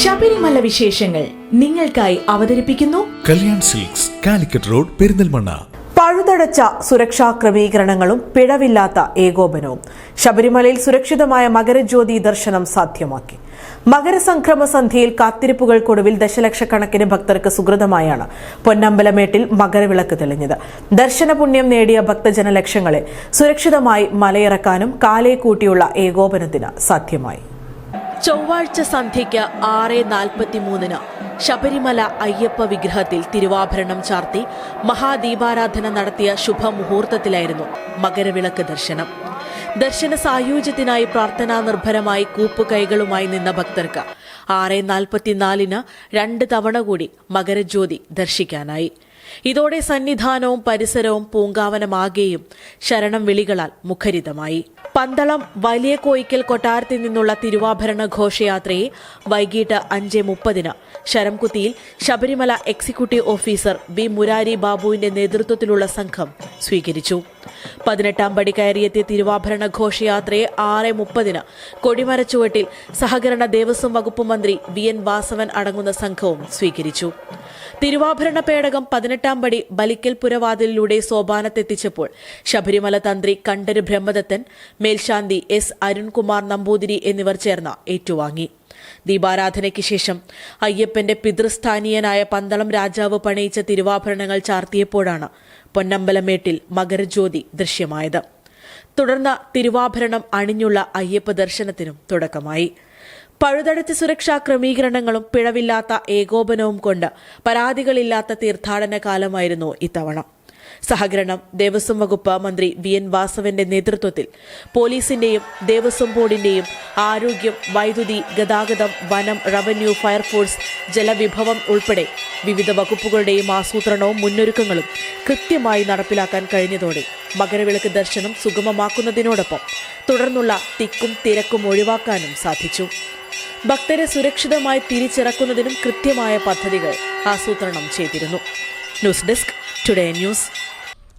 ശബരിമല വിശേഷങ്ങൾ നിങ്ങൾക്കായി അവതരിപ്പിക്കുന്നു Kalyan silks Calicut road Perinthalmanna. പഴുതടച്ച സുരക്ഷാ ക്രമീകരണങ്ങളും പിഴവില്ലാത്ത ഏകോപനവും. ശബരിമലയിൽ സുരക്ഷിതമായ മകരജ്യോതി ദർശനം സാധ്യമാക്കി. മകരസംക്രമ സന്ധ്യയിൽ കാത്തിരിപ്പുകൾക്കൊടുവിൽ ദശലക്ഷക്കണക്കിന് ഭക്തർക്ക് സുഹൃതമായാണ് പൊന്നമ്പലമേട്ടിൽ മകരവിളക്ക് തെളിഞ്ഞത്. ദർശന പുണ്യം നേടിയ ഭക്തജന ലക്ഷങ്ങളെ സുരക്ഷിതമായി മലയിറക്കാനും കാലേ കൂട്ടിയുള്ള ഏകോപനത്തിന് സാധ്യമായി. ചൊവ്വാഴ്ച സന്ധ്യയ്ക്ക് ആറ് നാൽപ്പത്തിമൂന്നിന് ശബരിമല അയ്യപ്പ വിഗ്രഹത്തിൽ തിരുവാഭരണം ചാർത്തി മഹാദീപാരാധന നടത്തിയ ശുഭമുഹൂർത്തത്തിലായിരുന്നു മകരവിളക്ക് ദർശനം. ദർശന സായൂജ്യത്തിനായി പ്രാർത്ഥനാ നിർഭരമായി കൂപ്പുകൈകളുമായി നിന്ന ഭക്തർക്ക് ആറ് നാൽപ്പത്തിനാലിന് രണ്ട് തവണ കൂടി മകരജ്യോതി ദർശിക്കാനായി. ഇതോടെ സന്നിധാനവും പരിസരവും പൂങ്കാവനമാകെയും ശരണം വിളികളാൽ മുഖരിതമായി. പന്തളം വലിയ കോയിക്കൽ കൊട്ടാരത്തിൽ നിന്നുള്ള തിരുവാഭരണ ഘോഷയാത്രയെ വൈകിട്ട് അഞ്ച് മുപ്പതിന് ശരംകുത്തിയിൽ Sabarimala executive officer B Murari ബാബുവിന്റെ നേതൃത്വത്തിലുള്ള സംഘം സ്വീകരിച്ചു. പതിനെട്ടാം പടി കയറിയെത്തിയ തിരുവാഭരണ ഘോഷയാത്രയെ ആറ് മുപ്പതിന് കൊടിമരച്ചുവട്ടിൽ സഹകരണ ദേവസ്വം വകുപ്പ് മന്ത്രി വി എൻ വാസവൻ അടങ്ങുന്ന സംഘവും സ്വീകരിച്ചു. തിരുവാഭരണ പേടകം പതിനെട്ടാം പടി ബലിക്കൽ പുരവാതിലിലൂടെ സോപാനത്തെത്തിച്ചപ്പോൾ ശബരിമല തന്ത്രി കണ്ഠര് ബ്രഹ്മദത്തൻ മേൽശാന്തി എസ് അരുൺകുമാർ നമ്പൂതിരി എന്നിവർ ചേർന്ന് ഏറ്റുവാങ്ങി. ദീപാരാധനയ്ക്ക് ശേഷം അയ്യപ്പന്റെ പിതൃസ്ഥാനീയനായ പന്തളം രാജാവ് പണിയിച്ച തിരുവാഭരണങ്ങൾ ചാർത്തിയപ്പോഴാണ് പൊന്നമ്പലമേട്ടിൽ മകരജ്യോതി ദൃശ്യമായത്. തുടർന്ന് തിരുവാഭരണം അണിഞ്ഞുള്ള അയ്യപ്പ ദർശനത്തിനും തുടക്കമായി. പഴുതടച്ച സുരക്ഷാ ക്രമീകരണങ്ങളും പിഴവില്ലാത്ത ഏകോപനവും കൊണ്ട് പരാതികളില്ലാത്ത തീർത്ഥാടന കാലമായിരുന്നു ഇത്തവണ. സഹകരണം ദേവസ്വം വകുപ്പ് മന്ത്രി വി എൻ വാസവന്റെ നേതൃത്വത്തിൽ പോലീസിന്റെയും ദേവസ്വം ബോർഡിന്റെയും ആരോഗ്യം വൈദ്യുതി ഗതാഗതം വനം റവന്യൂ ഫയർഫോഴ്സ് ജലവിഭവം ഉൾപ്പെടെ വിവിധ വകുപ്പുകളുടെയും ആസൂത്രണവും മുന്നൊരുക്കങ്ങളും കൃത്യമായി നടപ്പിലാക്കാൻ കഴിഞ്ഞതോടെ മകരവിളക്ക് ദർശനം സുഗമമാക്കുന്നതിനോടൊപ്പം തുടർന്നുള്ള തിക്കും തിരക്കും ഒഴിവാക്കാനും സാധിച്ചു. ഭക്തരെ സുരക്ഷിതമായി തിരിച്ചിറക്കുന്നതിനും കൃത്യമായ പദ്ധതികൾ ആസൂത്രണം ചെയ്തിരുന്നു. News desk today news.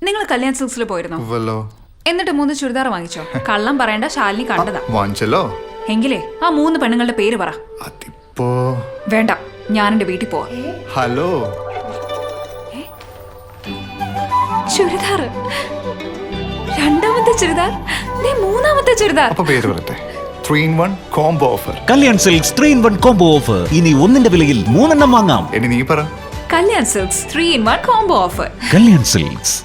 നിങ്ങൾ കല്യാൺ സിൽക്സിൽ പോയിരുന്നോ? എന്നിട്ട് മൂന്ന് ചുരിദാർ വാങ്ങിച്ചോ? കള്ളം പറയണ്ട ശാലിനി കണ്ടതാ. വാങ്ങിച്ചല്ലോ? എങ്കിലേ ആ മൂന്ന് പെണ്ണുങ്ങളുടെ പേര് പറ. അതിപ്പോ? വേണ്ട ഞാൻ എന്റെ വീട്ടിൽ പോവാ. ഹലോ? ചുരിദാർ രണ്ടാമത്തെ ചുരിദാർ? ദേ മൂന്നാമത്തെ ചുരിദാർ. പേര് പറയട്ടെ. Three in one combo offer Kalyan silks three in one combo offer ഇനി ഒന്നിന്റെ വിലയിൽ മൂന്നെണ്ണം വാങ്ങാം. ഇനി നീ പറ. Kalyan silks three in one combo offer Kalyan silks.